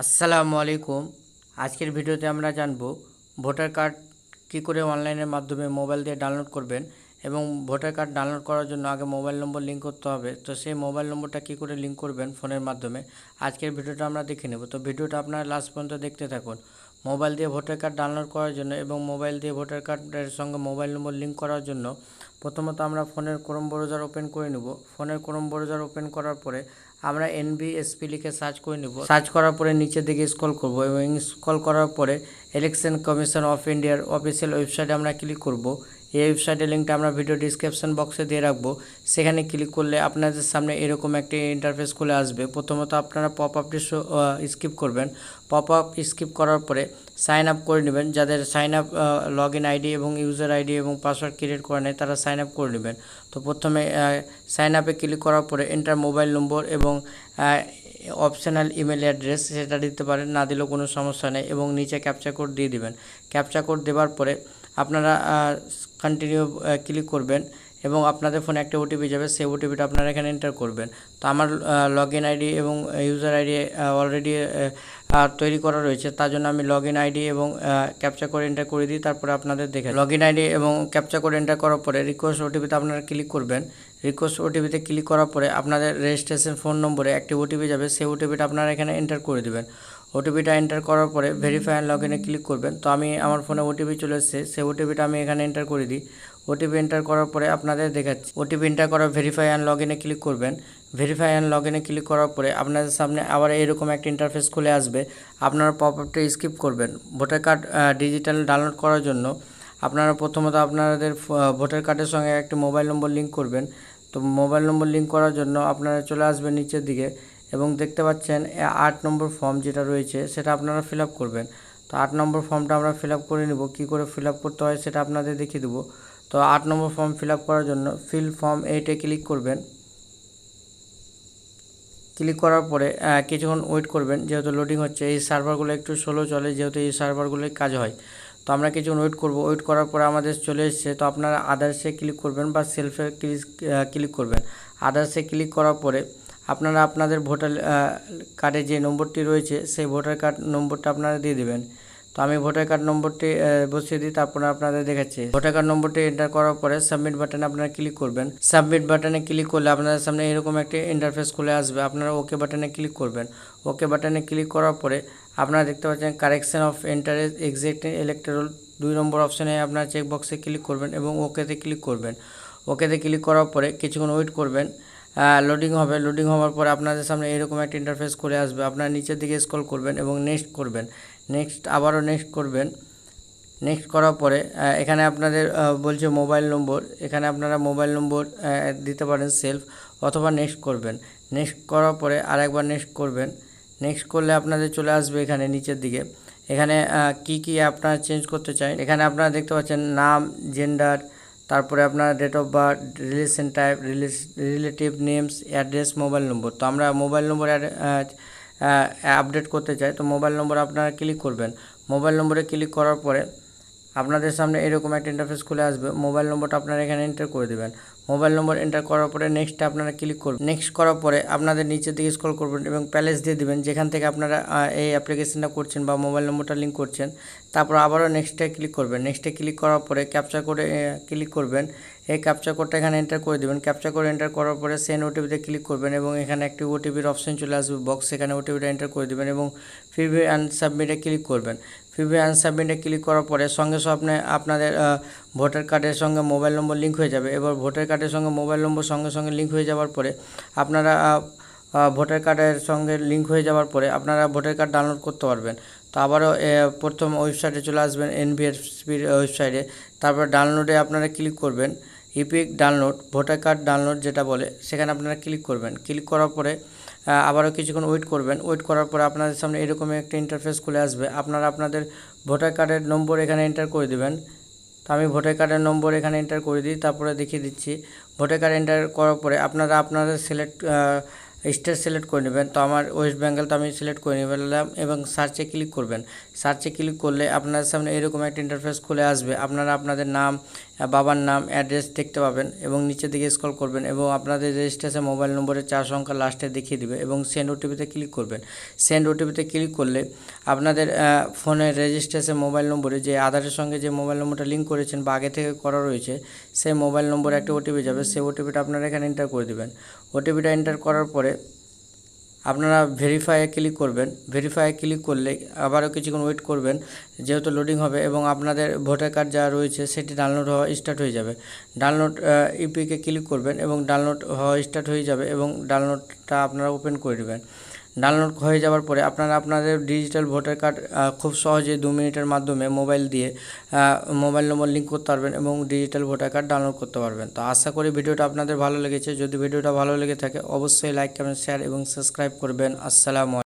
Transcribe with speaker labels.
Speaker 1: আসসালামু আলাইকুম। আজকের ভিডিওতে আমরা জানব ভোটার কার্ড কী করে অনলাইনের মাধ্যমে মোবাইল দিয়ে ডাউনলোড করবেন এবং ভোটার কার্ড ডাউনলোড করার জন্য আগে মোবাইল নম্বর লিঙ্ক করতে হবে। তো সেই মোবাইল নম্বরটা কী করে লিঙ্ক করবেন ফোনের মাধ্যমে? আজকের ভিডিওটা আমরা দেখে নেব। তো ভিডিওটা আপনারা লাস্ট পর্যন্ত দেখতে থাকুন। মোবাইল দিয়ে ভোটার কার্ড ডাউনলোড করার জন্য এবং মোবাইল দিয়ে ভোটার কার্ডের সঙ্গে মোবাইল নম্বর লিঙ্ক করার জন্য প্রথমত আমরা ফোনের ক্রোম ব্রাউজার ওপেন করে নেব। ফোনের ক্রোম ব্রাউজার ওপেন করার পরে আমরা এনবিএসপি লিখে সার্চ করে নেব। সার্চ করার পরে নিচের দিকে স্ক্রল করব এবং স্ক্রল করার পরে ইলেকশন কমিশন অফ ইন্ডিয়ার অফিসিয়াল ওয়েবসাইটে আমরা ক্লিক করব। এই ওয়েবসাইটের লিঙ্কটা আমরা ভিডিও ডিসক্রিপশন বক্সে দিয়ে রাখব। সেখানে ক্লিক করলে আপনাদের সামনে এরকম একটি ইন্টারফেস খুলে আসবে। প্রথমত আপনারা পপ আপটি স্কিপ করবেন। পপ আপ স্কিপ করার পরে সাইন আপ করে নেবেন। যাদের sign up log in ID এবং ইউজার আইডি এবং পাসওয়ার্ড ক্রিয়েট করে নেয়, তারা সাইন আপ করে নেবেন। তো প্রথমে সাইন আপে ক্লিক করার পরে এন্টার মোবাইল নম্বর এবং অপশনাল ইমেল অ্যাড্রেস সেটা দিতে পারেন। না দিলেও কোনো সমস্যা নেই এবং নিচে ক্যাপচা কোড দিয়ে দিবেন। ক্যাপচা কোড দেওয়ার পরে আপনারা কন্টিনিউ ক্লিক করবেন এবং আপনাদের ফোনে একটা ওটিপি যাবে, সেই ওটিপিটা আপনারা এখানে এন্টার করবেন। তো আমার লগ ইন আইডি এবং ইউজার আইডি অলরেডি তৈরি করা রয়েছে। তার জন্য আমি লগ ইন আইডি এবং ক্যাপচা করে এন্টার করে দিই, তারপরে আপনাদের দেখে লগ ইন আইডি এবং ক্যাপচা করে এন্টার করার পরে রিকোয়েস্ট ওটিপিতে আপনারা ক্লিক করবেন। রিকোয়েস্ট ওটিপিতে ক্লিক করার পরে আপনাদের রেজিস্ট্রেশন ফোন নম্বরে একটি ওটিপি যাবে, সেই ওটিপিটা আপনারা এখানে এন্টার করে দেবেন। ওটিপিটা এন্টার করার পরে ভেরিফাই অ্যান্ড লগ ক্লিক করবেন। তো আমি আমার ফোনে ওটিপি চলে এসেছে। সেই ওটিপিটা আমি এখানে এন্টার করে দিই। ওটিপি এন্টার করার পরে আপনাদের দেখাচ্ছি। ওটিপি এন্টার করার ভেরিফাই অ্যান্ড লগ ইনে ক্লিক করবেন। ভেরিফাই অ্যান্ড লগ ইনে ক্লিক করার পরে আপনাদের সামনে আবার এরকম একটা ইন্টারফেস খুলে আসবে। আপনারা পপ স্কিপ করবেন। ভোটার কার্ড ডিজিটাল ডাউনলোড করার জন্য আপনারা প্রথমত আপনাদের ভোটার কার্ডের সঙ্গে একটি মোবাইল নম্বর লিঙ্ক করবেন। তো মোবাইল নম্বর লিঙ্ক করার জন্য আপনারা চলে আসবেন নিচের দিকে। এবং দেখতে পাচ্ছেন আট নম্বর ফর্ম যেটা রয়েছে সেটা আপনারা ফিল করবেন। তো আট নম্বর ফর্মটা আমরা ফিল করে নিব। কী করে ফিল করতে হয় সেটা আপনাদের দেখিয়ে দেবো। তো আট নম্বর ফর্ম ফিল করার জন্য ফিল ফর্ম এইটে ক্লিক করবেন। ক্লিক করার পরে কিছুক্ষণ ওয়েট করবেন। যেহেতু লোডিং হচ্ছে, এই সার্ভারগুলো একটু স্লো চলে, যেহেতু এই সার্ভারগুলোয় কাজ হয়। তো আমরা কিছুক্ষণ ওয়েট করব। ওয়েট করার পরে আমাদের চলে এসছে। তো আপনারা আদার্সে ক্লিক করবেন বা সেলফে ক্লিক ক্লিক করবেন। আদার্সে ক্লিক করার পরে আপনারা আপনাদের ভোটার কার্ডে যে নম্বরটি রয়েছে, সেই ভোটার কার্ড নম্বরটা আপনারা দিয়ে দেবেন। তো আমি ভোটার কার্ড নম্বরটি বসিয়ে দিই, তারপরে আপনাদের দেখাচ্ছি। ভোটার কার্ড নম্বরটি এন্টার করার পরে সাবমিট বাটনে আপনারা ক্লিক করবেন। সাবমিট বাটনে ক্লিক করলে আপনাদের সামনে এরকম একটি ইন্টারফেস খুলে আসবে। আপনারা ওকে বাটনে ক্লিক করবেন। ওকে বাটনে ক্লিক করার পরে আপনারা দেখতে পাচ্ছেন correction of interest exit electoral দুই নম্বর অপশানে আপনারা চেক বক্সে ক্লিক করবেন এবং ওকেতে ক্লিক করবেন। ওকেতে ক্লিক করার পরে কিছুক্ষণ ওয়েট করবেন। লোডিং হবে। লোডিং হওয়ার পরে আপনাদের সামনে এরকম একটা ইন্টারফেস করে আসবে। আপনারা নিচের দিকে স্ক্রল করবেন এবং নেক্সট করবেন। নেক্সট আবারও নেক্সট করবেন। নেক্সট করার পরে এখানে আপনাদের বলছে মোবাইল নম্বর এখানে আপনারা মোবাইল নম্বর দিতে পারেন সেলফ অথবা নেক্সট করবেন। নেক্সট করার পরে আরেকবার নেক্সট করবেন। নেক্সট করলে আপনাদের চলে আসবে এখানে নিচের দিকে। এখানে কি কি আপনারা চেঞ্জ করতে চান? এখানে আপনারা দেখতে পাচ্ছেন নাম জেন্ডার তারপরে আপনার date of birth relation type relative names address mobile number তো আমরা মোবাইল নম্বর আপডেট করতে চাই। তো মোবাইল নম্বর আপনারা ক্লিক করবেন। মোবাইল নম্বরে ক্লিক করার পরে আপনাদের সামনে এরকম একটা ইন্টারফেস খুলে আসবে। মোবাইল নম্বরটা আপনারা এখানে এন্টার করে দেবেন। মোবাইল নম্বর এন্টার করার পরে নেক্সটে আপনারা ক্লিক করবেন। নেক্সট করার পরে আপনাদের নিচের দিকে স্ক্রল করবেন এবং প্যালেস দিয়ে দিবেন। যেখান থেকে আপনারা এই অ্যাপ্লিকেশনটা করছেন বা মোবাইল নম্বরটা লিঙ্ক করছেন, তারপর আবারও নেক্সটে ক্লিক করবেন। নেক্সটে ক্লিক করার পরে ক্যাপচার করে ক্লিক করবেন। এই ক্যাপচার কোডটা এখানে এন্টার করে দেবেন। ক্যাপচার কোড এন্টার করার পরে সেন্ড ওটিপিতে ক্লিক করবেন এবং এখানে একটি ওটিপির অপশন চলে আসবে বক্স সেখানে ওটিপিটা এন্টার করে দেবেন এবং ফিভি অ্যান্ড সাবমিটে ক্লিক করবেন। ফিভি অ্যান্ড সাবমিটে ক্লিক করার পরে সঙ্গে সঙ্গে আপনাদের ভোটার কার্ডের সঙ্গে মোবাইল নম্বর লিঙ্ক হয়ে যাবে। এবার ভোটার কার্ডের সঙ্গে মোবাইল নম্বর সঙ্গে সঙ্গে লিঙ্ক হয়ে যাওয়ার পরে আপনারা ভোটার কার্ডের সঙ্গে লিঙ্ক হয়ে যাওয়ার পরে আপনারা ভোটার কার্ড ডাউনলোড করতে পারবেন। তো আবারও প্রথম ওয়েবসাইটে চলে আসবেন এনবিএসপির ওয়েবসাইটে। তারপর ডাউনলোডে আপনারা ক্লিক করবেন, EPIC download, voter card download যেটা বলে, সেখানে আপনারা ক্লিক করবেন। ক্লিক করার পরে আবারও কিছুক্ষণ ওয়েট করবেন। ওয়েট করার পরে আপনাদের সামনে এরকম একটা ইন্টারফেস খুলে আসবে। আপনারা আপনাদের ভোটার কার্ডের নম্বর এখানে এন্টার করে দেবেন। তো আমি ভোটার কার্ডের নম্বর এখানে এন্টার করে দিই, তারপরে দেখিয়ে দিচ্ছি। ভোটার কার্ড এন্টার করার পরে আপনারা আপনাদের সিলেক্ট স্টেট সিলেক্ট করে নেবেন। তো আমার ওয়েস্ট বেঙ্গল তো আমি সিলেক্ট করে নিলাম এবং সার্চে ক্লিক করবেন। সার্চে ক্লিক করলে আপনার সামনে এরকম একটা ইন্টারফেস খুলে আসবে। আপনারা আপনাদের নাম বাবার নাম অ্যাড্রেস দেখতে পাবেন এবং নিচের দিকে স্ক্রল করবেন এবং আপনাদের রেজিস্ট্রেশন মোবাইল নম্বরের চার সংখ্যা লাস্টে দেখিয়ে দিবে এবং সেন্ড ওটিপিতে ক্লিক করবেন। সেন্ড ওটিপিতে ক্লিক করলে আপনাদের ফোনের রেজিস্ট্রেশন মোবাইল নম্বরে যে আধারের সঙ্গে যে মোবাইল নম্বরটা লিঙ্ক করেছেন বা আগে থেকে করা রয়েছে, সেই মোবাইল নম্বরে একটা ওটিপি যাবে। সেই ওটিপিটা আপনারা এখানে এন্টার করে দেবেন। ওটিপিটা এন্টার করার পরে আপনারা ভেরিফাইয়ে ক্লিক করবেন। ভেরিফাইয়ে ক্লিক করলে আবারও কিছুক্ষণ ওয়েট করবেন, যেহেতু লোডিং হবে এবং আপনাদের ভোটার কার্ড যা রয়েছে সেটি ডাউনলোড হওয়া স্টার্ট হয়ে যাবে। ডাউনলোড ইপিকে ক্লিক করবেন এবং ডাউনলোড হওয়া স্টার্ট হয়ে যাবে এবং ডাউনলোডটা আপনারা ওপেন করে দেবেন ডাউনলোড হয়ে যাওয়ার পরে আপনারা আপনাদের ডিজিটাল ভোটার কার্ড খুব সহজে দু মিনিটের মাধ্যমে মোবাইল দিয়ে মোবাইল নম্বর লিঙ্ক করতে পারবেন এবং ডিজিটাল ভোটার কার্ড ডাউনলোড করতে পারবেন। তো আশা করি ভিডিওটা আপনাদের ভালো লেগেছে। যদি ভিডিওটা ভালো লেগে থাকে, অবশ্যই লাইক কমেন্ট শেয়ার এবং সাবস্ক্রাইব করবেন। আসসালামু